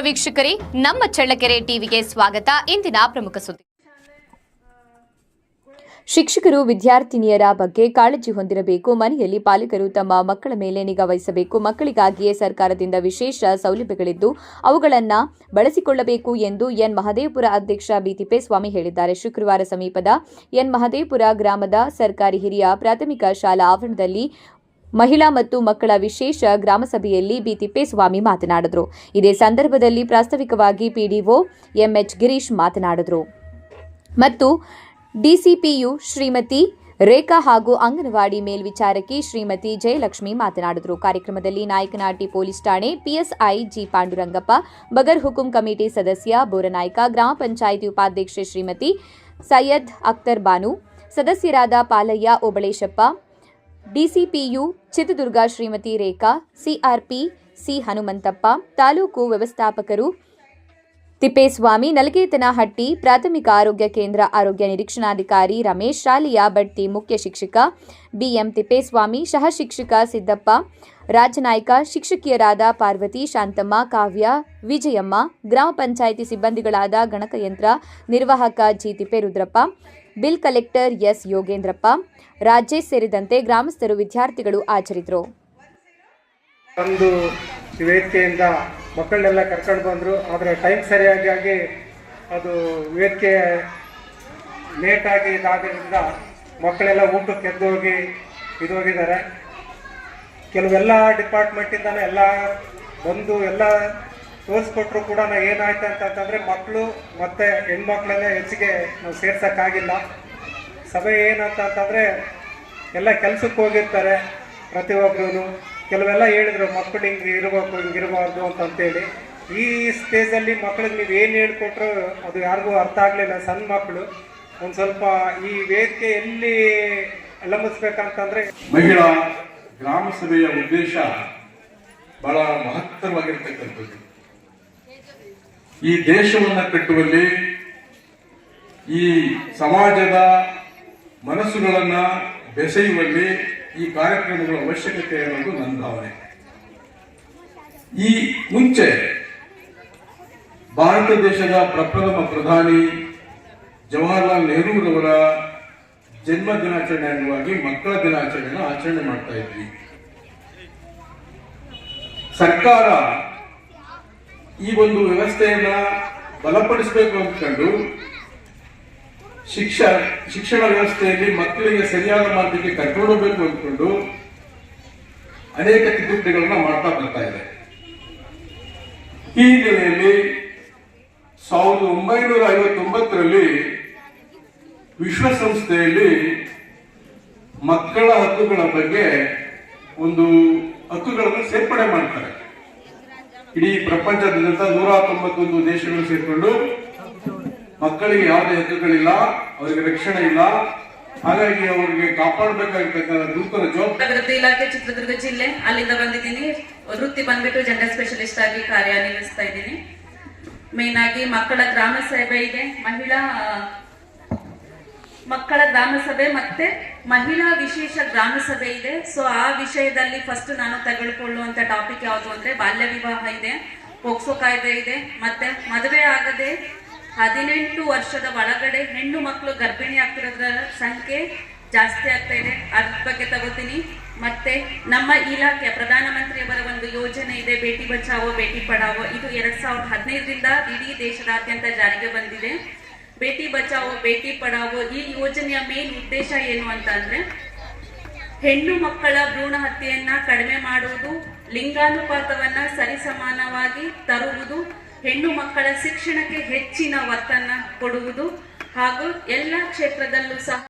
ವೀಕ್ಷಕರೇ, ನಮ್ಮ ಚಳ್ಳಕೆರೆ ಟಿವಿಗೆ ಸ್ವಾಗತ. ಇಂದಿನ ಪ್ರಮುಖ ಸುದ್ದಿ. ಶಿಕ್ಷಕರು ವಿದ್ಯಾರ್ಥಿನಿಯರ ಬಗ್ಗೆ ಕಾಳಜಿ ಹೊಂದಿರಬೇಕು, ಮನೆಯಲ್ಲಿ ಪಾಲಕರು ತಮ್ಮ ಮಕ್ಕಳ ಮೇಲೆ ನಿಗಾ ವಹಿಸಬೇಕು, ಮಕ್ಕಳಿಗಾಗಿಯೇ ಸರ್ಕಾರದಿಂದ ವಿಶೇಷ ಸೌಲಭ್ಯಗಳಿದ್ದು ಅವುಗಳನ್ನು ಬಳಸಿಕೊಳ್ಳಬೇಕು ಎಂದು ಎನ್. ಮಹದೇವಪುರ ಅಧ್ಯಕ್ಷ ಬಿ. ತಿಪ್ಪೇಸ್ವಾಮಿ ಹೇಳಿದ್ದಾರೆ. ಶುಕ್ರವಾರ ಸಮೀಪದ ಎನ್. ಮಹದೇವಪುರ ಗ್ರಾಮದ ಸರ್ಕಾರಿ ಹಿರಿಯ ಪ್ರಾಥಮಿಕ ಶಾಲಾ ಆವರಣದಲ್ಲಿ ಮಹಿಳಾ ಮತ್ತು ಮಕ್ಕಳ ವಿಶೇಷ ಗ್ರಾಮಸಭೆಯಲ್ಲಿ ಬಿ ತಿಪ್ಪೇಸ್ವಾಮಿ ಮಾತನಾಡಿದರು. ಇದೇ ಸಂದರ್ಭದಲ್ಲಿ ಪ್ರಾಸ್ತಾವಿಕವಾಗಿ ಪಿಡಿಒ ಎಂಎಚ್ ಗಿರೀಶ್ ಮಾತನಾಡಿದರು. ಮತ್ತು ಡಿಸಿಪಿಯು ಶ್ರೀಮತಿ ರೇಖಾ ಹಾಗೂ ಅಂಗನವಾಡಿ ಮೇಲ್ವಿಚಾರಕಿ ಶ್ರೀಮತಿ ಜಯಲಕ್ಷ್ಮಿ ಮಾತನಾಡಿದರು. ಕಾರ್ಯಕ್ರಮದಲ್ಲಿ ನಾಯಕನಹಟ್ಟಿ ಪೊಲೀಸ್ ಠಾಣೆ ಪಿಎಸ್ಐ ಜಿ ಪಾಂಡುರಂಗಪ್ಪ, ಬಗರ್ ಹುಕುಂ ಕಮಿಟಿ ಸದಸ್ಯ ಬೋರನಾಯ್ಕ, ಗ್ರಾಮ ಪಂಚಾಯಿತಿ ಉಪಾಧ್ಯಕ್ಷೆ ಶ್ರೀಮತಿ ಸೈಯದ್ ಅಖ್ತರ್ ಬಾನು, ಸದಸ್ಯರಾದ Palayya Obaleshappa DCPU Chitradurga Shrimati Rekha, CRP C Hanumanthappa, taluk ವ್ಯವಸ್ಥಾಪಕರು ತಿಪ್ಪೇಸ್ವಾಮಿ, ನಲಗೇತನಹಟ್ಟಿ, ಪ್ರಾಥಮಿಕ ಆರೋಗ್ಯ ಕೇಂದ್ರ ಆರೋಗ್ಯ ನಿರೀಕ್ಷಣಾಧಿಕಾರಿ ರಮೇಶ್, ಶಾಲೆಯ ಬಡ್ತಿ ಮುಖ್ಯ ಶಿಕ್ಷಕ ಬಿಎಂ ತಿಪ್ಪೇಸ್ವಾಮಿ, ಸಹ ಶಿಕ್ಷಕ ಸಿದ್ದಪ್ಪ ರಾಜನಾಯ್ಕ ಶಿಕ್ಷಕಿಯರಾದ ಪಾರ್ವತಿ, ಶಾಂತಮ್ಮ, ಕಾವ್ಯ, ವಿಜಯಮ್ಮ, ಗ್ರಾಮ ಪಂಚಾಯಿತಿ ಸಿಬ್ಬಂದಿಗಳಾದ ಗಣಕಯಂತ್ರ, ನಿರ್ವಾಹಕ G Thipperudrappa bill collector S Yogendrappa Rajesh ಸೇರಿದಂತೆ ಗ್ರಾಮಸ್ಥರು, ವಿದ್ಯಾರ್ಥಿಗಳು ಆಚರಿದರು ಒಂದು ವೇದಿಕೆಯಿಂದ ಮಕ್ಕಳನ್ನೆಲ್ಲ ಕರ್ಕೊಂಡು ಬಂದರು. ಆದರೆ ಟೈಮ್ ಸರಿಯಾಗಿ ಅದು ವೇದಿಕೆ ಲೇಟಾಗಿ ಇದಾದ್ರಿಂದ ಮಕ್ಕಳೆಲ್ಲ ಊಟಕ್ಕೆ ಎದ್ದೋಗಿ ಇದೋಗಿದ್ದಾರೆ ಕೆಲವೆಲ್ಲ ಡಿಪಾರ್ಟ್ಮೆಂಟಿಂದಲೇ ಎಲ್ಲ ಬಂದು ಎಲ್ಲ ತೋರಿಸ್ಕೊಟ್ರು ಕೂಡ ನಾವು ಏನಾಯ್ತು ಅಂತಂತಂದರೆ ಮಕ್ಕಳು ಮತ್ತು ಹೆಣ್ಮಕ್ಳನ್ನೇ ಹೆಚ್ಚಿಗೆ ನಾವು ಸೇರ್ಸೋಕ್ಕಾಗಿಲ್ಲ. ಸಭೆ ಏನಂತಂತಂದರೆ ಎಲ್ಲ ಕೆಲ್ಸಕ್ಕೆ ಹೋಗಿರ್ತಾರೆ ಪ್ರತಿಯೊಬ್ಬರು ಕೆಲವೆಲ್ಲ ಹೇಳಿದ್ರು ಮಕ್ಕಳು ಹಿಂಗೆ ಇರಬೇಕು, ಹಿಂಗೆ ಇರಬಾರ್ದು ಅಂತಂತೇಳಿ. ಈ ಸ್ಟೇಜಲ್ಲಿ ಮಕ್ಳಿಗೆ ನೀವು ಏನು ಹೇಳ್ಕೊಟ್ರು ಅದು ಯಾರಿಗೂ ಅರ್ಥ ಆಗಲಿಲ್ಲ ಸಣ್ಣ ಮಕ್ಕಳು ಒಂದು ಸ್ವಲ್ಪ ಈ ವೇದಿಕೆ ಎಲ್ಲಿ ಲಂಬಿಸ್ಬೇಕಂತಂದ್ರೆ ಮಹಿಳಾ ಗ್ರಾಮ ಸಭೆಯ ಉದ್ದೇಶ ಬಹಳ ಮಹತ್ತರವಾಗಿರ್ತಕ್ಕಂಥದ್ದು. ಈ ದೇಶವನ್ನು ಕಟ್ಟುವಲ್ಲಿ ಈ ಸಮಾಜದ ಮನಸ್ಸುಗಳನ್ನು ಬೆಸೆಯುವಲ್ಲಿ ಈ ಕಾರ್ಯಕ್ರಮಗಳ ಅವಶ್ಯಕತೆ ಅನ್ನೋದು ನನ್ನ ಭಾವನೆ. ಈ ಮುಂಚೆ ಭಾರತ ದೇಶದ ಪ್ರಪ್ರಥಮ ಪ್ರಧಾನಿ ಜವಾಹರ್ಲಾಲ್ ನೆಹರೂರವರ ಜನ್ಮ ದಿನಾಚರಣೆ ಅಂಗವಾಗಿ ಮಕ್ಕಳ ದಿನಾಚರಣೆಯನ್ನು ಆಚರಣೆ ಮಾಡ್ತಾ ಇದ್ವಿ. ಸರ್ಕಾರ ಈ ಒಂದು ವ್ಯವಸ್ಥೆಯನ್ನ ಬಲಪಡಿಸಬೇಕು ಅಂದ್ಕೊಂಡು ಶಿಕ್ಷ, ಶಿಕ್ಷಣ ವ್ಯವಸ್ಥೆಯಲ್ಲಿ ಮಕ್ಕಳಿಗೆ ಸರಿಯಾದ ಮಾರ್ಗಕ್ಕೆ ಕರ್ಕೊಂಡು ಹೋಗ್ಬೇಕು ಅಂದ್ಕೊಂಡು ಅನೇಕ ತಿದ್ದುಪಡಿಗಳನ್ನ ಮಾಡ್ತಾ ಬರ್ತಾ ಇದೆ. ಈ ಹಿನ್ನೆಲೆಯಲ್ಲಿ ಸಾವಿರದ ಒಂಬೈನೂರ ಐವತ್ತೊಂಬತ್ತರಲ್ಲಿ ವಿಶ್ವಸಂಸ್ಥೆಯಲ್ಲಿ ಮಕ್ಕಳ ಹಕ್ಕುಗಳ ಬಗ್ಗೆ ಒಂದು ಹಕ್ಕುಗಳನ್ನು ಸೇರ್ಪಡೆ ಮಾಡ್ತಾರೆ. ಇಡೀ ಪ್ರಪಂಚದಾದ್ಯಂತ ನೂರ ತೊಂಬತ್ತೊಂದು ದೇಶಗಳು ಸೇರಿಕೊಂಡು ಮಕ್ಕಳಿಗೆ ಯಾವುದೇ ಹಕ್ಕುಗಳಿಲ್ಲ ಅವರಿಗೆ ರಕ್ಷಣೆ ಇಲ್ಲ. ಹಾಗಾಗಿ ಅವರಿಗೆ ಕಾಪಾಡಬೇಕಾಗಿರ್ತಕ್ಕಂಥ ಅಭಿವೃದ್ಧಿ ಇಲಾಖೆ ಚಿತ್ರದುರ್ಗ ಜಿಲ್ಲೆ, ಅಲ್ಲಿಂದ ಬಂದಿದ್ದೀನಿ. ವೃತ್ತಿ ಬಂದ್ಬಿಟ್ಟು ಜೆಂಡರ್ ಸ್ಪೆಷಲಿಸ್ಟ್ ಆಗಿ ಕಾರ್ಯನಿರ್ವಹಿಸ್ತಾ ಇದ್ದೀನಿ. ಮೇನ್ ಆಗಿ ಮಕ್ಕಳ ಗ್ರಾಮ ಸೇವೆ ಇದೆ ಮಹಿಳಾ ಮಕ್ಕಳ ಗ್ರಾಮ ಸಭೆ ಮತ್ತೆ ಮಹಿಳಾ ವಿಶೇಷ ಗ್ರಾಮ ಸಭೆ ಇದೆ. ಸೊ ಆ ವಿಷಯದಲ್ಲಿ ಫಸ್ಟ್ ನಾನು ತಗೊಳ್ಕೊಳ್ಳುವಂತ ಟಾಪಿಕ್ ಯಾವುದು ಅಂದ್ರೆ ಬಾಲ್ಯ ವಿವಾಹ ಇದೆ, ಪೋಕ್ಸೋ ಕಾಯ್ದೆ ಇದೆ. ಮತ್ತೆ ಮದುವೆ ಆಗದೆ ಹದಿನೆಂಟು ವರ್ಷದ ಒಳಗಡೆ ಹೆಣ್ಣು ಮಕ್ಕಳು ಗರ್ಭಿಣಿ ಆಗ್ತಿರೋದ್ರ ಸಂಖ್ಯೆ ಜಾಸ್ತಿ ಆಗ್ತಾ ಇದೆ. ಅದ್ರ ಬಗ್ಗೆ ತಗೋತೀನಿ. ಮತ್ತೆ ನಮ್ಮ ಇಲಾಖೆ, ಪ್ರಧಾನಮಂತ್ರಿಯವರ ಒಂದು ಯೋಜನೆ ಇದೆ, ಬೇಟಿ ಬಚಾವೋ, ಬೇಟಿ ಪಡಾವೋ. ಇದು ಎರಡ್ ಸಾವಿರದ ಹದಿನೈದರಿಂದ ಇಡೀ ದೇಶದಾದ್ಯಂತ ಜಾರಿಗೆ ಬಂದಿದೆ. ಬೇಟಿ ಬಚಾವೋ, ಬೇಟಿ ಪಡಾವೋ, ಈ ಯೋಜನೆಯ ಮೇನ್ ಉದ್ದೇಶ ಏನು ಅಂತ ಅಂದ್ರೆ ಹೆಣ್ಣು ಮಕ್ಕಳ ಭ್ರೂಣ ಹತ್ಯೆಯನ್ನ ಕಡಿಮೆ ಮಾಡುವುದು, ಲಿಂಗಾನುಪಾತವನ್ನ ಸರಿಸಮಾನವಾಗಿ ತರುವುದು, ಹೆಣ್ಣು ಮಕ್ಕಳ ಶಿಕ್ಷಣಕ್ಕೆ ಹೆಚ್ಚಿನ ಒತ್ತನ್ನ ಕೊಡುವುದು ಹಾಗೂ ಎಲ್ಲ ಕ್ಷೇತ್ರದಲ್ಲೂ ಸಹ